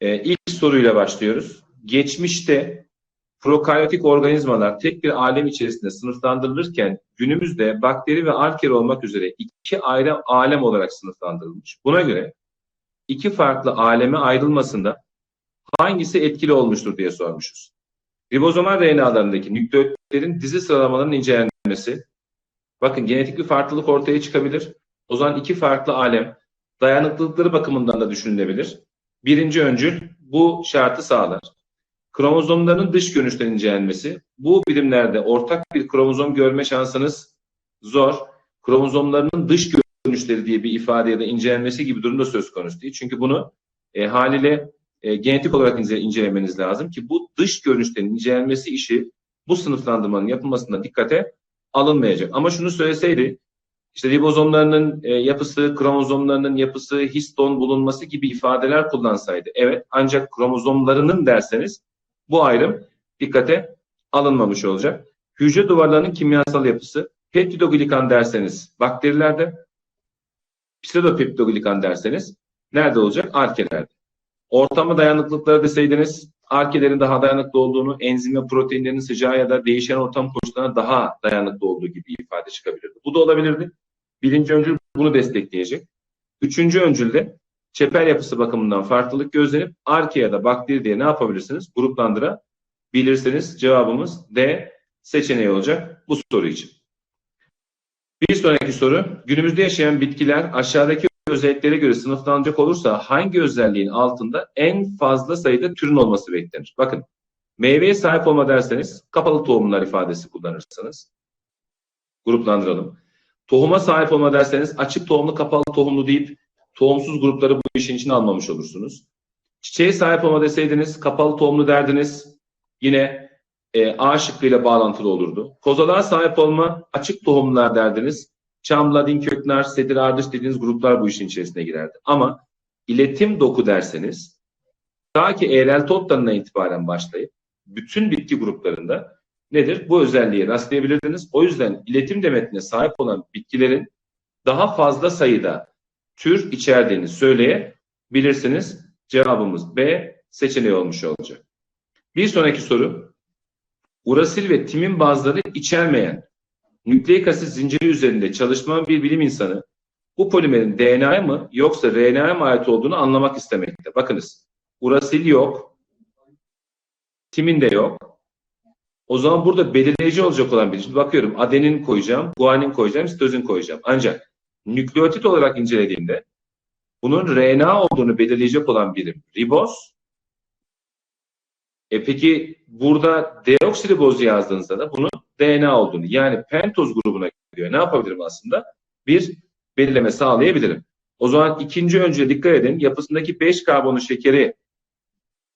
Ee, ilk soruyla başlıyoruz. Geçmişte prokaryotik organizmalar tek bir alem içerisinde sınıflandırılırken günümüzde bakteri ve arker olmak üzere iki ayrı alem olarak sınıflandırılmış. Buna göre iki farklı aleme ayrılmasında hangisi etkili olmuştur diye sormuşuz. Ribozomal RNA'larındaki nükleotlerin dizi sıralamalarının incelenmesi. Bakın genetik bir farklılık ortaya çıkabilir. O zaman iki farklı alem dayanıklılıkları bakımından da düşünülebilir. Birinci öncül bu şartı sağlar. Kromozomların dış görünüşten incelenmesi. Bu bilimlerde ortak bir kromozom görme şansınız zor. Kromozomlarının dış görünüşleri diye bir ifade ya da incelenmesi gibi durumda söz konusu değil. Çünkü bunu e, haliyle e, genetik olarak ince, incelemeniz lazım ki bu dış görünüşlerin incelenmesi işi bu sınıflandırmanın yapılmasında dikkate alınmayacak. Ama şunu söyleseydi işte ribozomlarının e, yapısı, kromozomlarının yapısı, histon bulunması gibi ifadeler kullansaydı. Evet ancak kromozomlarının derseniz bu ayrım dikkate alınmamış olacak. Hücre duvarlarının kimyasal yapısı, peptidoglikan derseniz bakterilerde, pseudopeptidoglikan derseniz nerede olacak? Arkelerde. Ortama dayanıklılıkları deseydiniz arkelerin daha dayanıklı olduğunu, enzim ve proteinlerin sıcağı ya da değişen ortam koşullarına daha dayanıklı olduğu gibi ifade çıkabilirdi. Bu da olabilirdi. Birinci öncül bunu destekleyecek. Üçüncü öncülde çeper yapısı bakımından farklılık gözlenip arke ya da bakteri diye ne yapabilirsiniz? Gruplandırabilirsiniz. Cevabımız D seçeneği olacak bu soru için. Bir sonraki soru. Günümüzde yaşayan bitkiler aşağıdaki özelliklere göre sınıflanacak olursa hangi özelliğin altında en fazla sayıda türün olması beklenir? Bakın meyveye sahip olma derseniz kapalı tohumlar ifadesi kullanırsınız. Gruplandıralım. Tohuma sahip olma derseniz açık tohumlu kapalı tohumlu deyip tohumsuz grupları bu işin içine almamış olursunuz. Çiçeğe sahip olma deseydiniz kapalı tohumlu derdiniz. Yine e, A şıkkıyla bağlantılı olurdu. Kozalığa sahip olma açık tohumlar derdiniz. Çam, ladin, köknar, sedir, ardış dediğiniz gruplar bu işin içerisine girerdi. Ama iletim doku derseniz ta ki eğrel toplarına itibaren başlayıp bütün bitki gruplarında nedir? Bu özelliğe rastlayabilirdiniz. O yüzden iletim demetine sahip olan bitkilerin daha fazla sayıda tür içerdiğini söyleyebilirsiniz. Cevabımız B seçeneği olmuş olacak. Bir sonraki soru. Urasil ve timin bazıları içermeyen nükleik asit zinciri üzerinde çalışman bir bilim insanı bu polimerin DNA'ya mı yoksa RNA'ya mı ait olduğunu anlamak istemekte. Bakınız urasil yok, timin de yok. O zaman burada belirleyici olacak olan bir. Şimdi bakıyorum adenin koyacağım, guanin koyacağım, sitozin koyacağım. Ancak nükleotit olarak incelediğimde bunun RNA olduğunu belirleyecek olan birim riboz. E peki burada deoksiriboz yazdığınızda da bunun DNA olduğunu yani pentoz grubuna gidiyor. Ne yapabilirim aslında? Bir belirleme sağlayabilirim. O zaman ikinci önce dikkat edin. Yapısındaki 5 karbonlu şekeri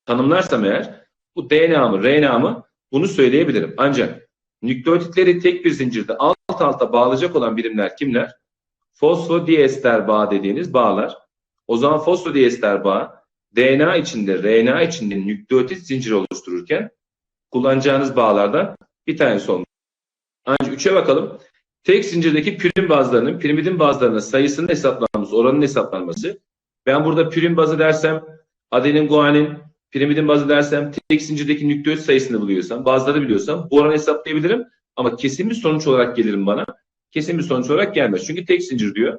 tanımlarsam eğer bu DNA mı RNA mı bunu söyleyebilirim. Ancak nükleotitleri tek bir zincirde alt alta bağlayacak olan birimler kimler? Fosfodiester bağ dediğiniz bağlar. O zaman fosfodiester bağ DNA içinde, RNA içinde nükleotit zinciri oluştururken kullanacağınız bağlardan bir tanesi olmuş. Ancak üçe bakalım. Tek zincirdeki pürin bazlarının pirimidin bazlarının sayısının hesaplanması, oranın hesaplanması. Ben burada pürin bazı dersem adenin, guanin, pirimidin bazı dersem tek zincirdeki nükleotit sayısını buluyorsam, bazıları biliyorsam bu oranı hesaplayabilirim. Ama kesin bir sonuç olarak gelirim bana. Kesin bir sonuç olarak gelmez. Çünkü tek zincir diyor.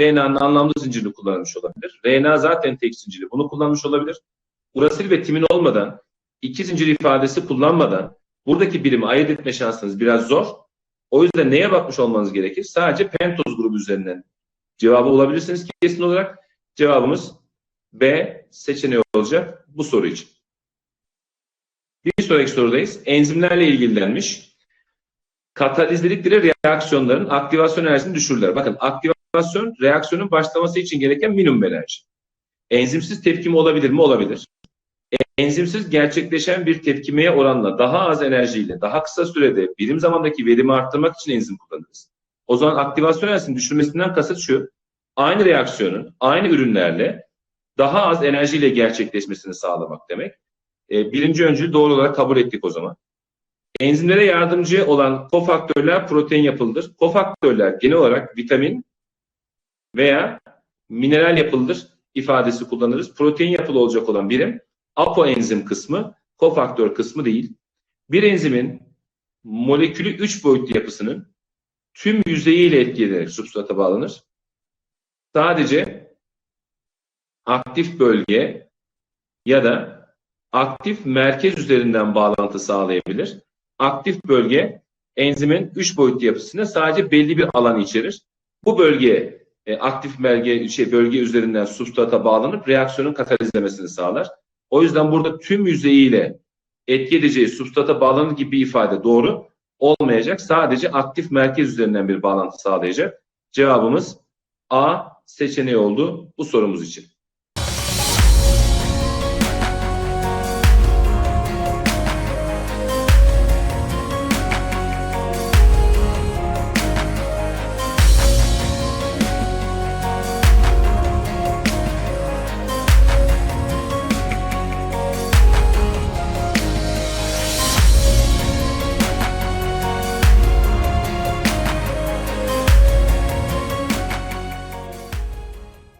RNA'nın anlamlı zincirini kullanmış olabilir. RNA zaten tek zinciri. Bunu kullanmış olabilir. Urasil ve timin olmadan, iki zincir ifadesi kullanmadan buradaki birimi ayırt etme şansınız biraz zor. O yüzden neye bakmış olmanız gerekir? Sadece pentoz grubu üzerinden cevabı bulabilirsiniz kesin olarak. Cevabımız B seçeneği olacak bu soru için. Bir sonraki sorudayız. Enzimlerle ilgilenmiş. Katalizlikleri reaksiyonların aktivasyon enerjisini düşürürler. Bakın aktivasyon reaksiyonun başlaması için gereken minimum enerji. Enzimsiz tepkimi olabilir mi? Olabilir. Enzimsiz gerçekleşen bir tepkimeye oranla daha az enerjiyle daha kısa sürede birim zamandaki verimi arttırmak için enzim kullanırız. O zaman aktivasyon enerjisinin düşürmesinden kasıt şu. Aynı reaksiyonun aynı ürünlerle daha az enerjiyle gerçekleşmesini sağlamak demek. E, birinci öncülü doğru olarak kabul ettik o zaman. Enzimlere yardımcı olan kofaktörler protein yapılıdır. Kofaktörler genel olarak vitamin veya mineral yapılıdır ifadesi kullanırız. Protein yapılı olacak olan birim apoenzim kısmı, kofaktör kısmı değil. Bir enzimin molekülü 3 boyutlu yapısının tüm yüzeyiyle etki ederek substrata bağlanır. Sadece aktif bölge ya da aktif merkez üzerinden bağlantı sağlayabilir. Aktif bölge enzimin 3 boyutlu yapısında sadece belli bir alan içerir. Bu bölge e, aktif bölge şey bölge üzerinden substrata bağlanıp reaksiyonun katalizlemesini sağlar. O yüzden burada tüm yüzeyiyle etki edeceği substrata bağlanır gibi bir ifade doğru olmayacak. Sadece aktif merkez üzerinden bir bağlantı sağlayacak. Cevabımız A seçeneği oldu bu sorumuz için.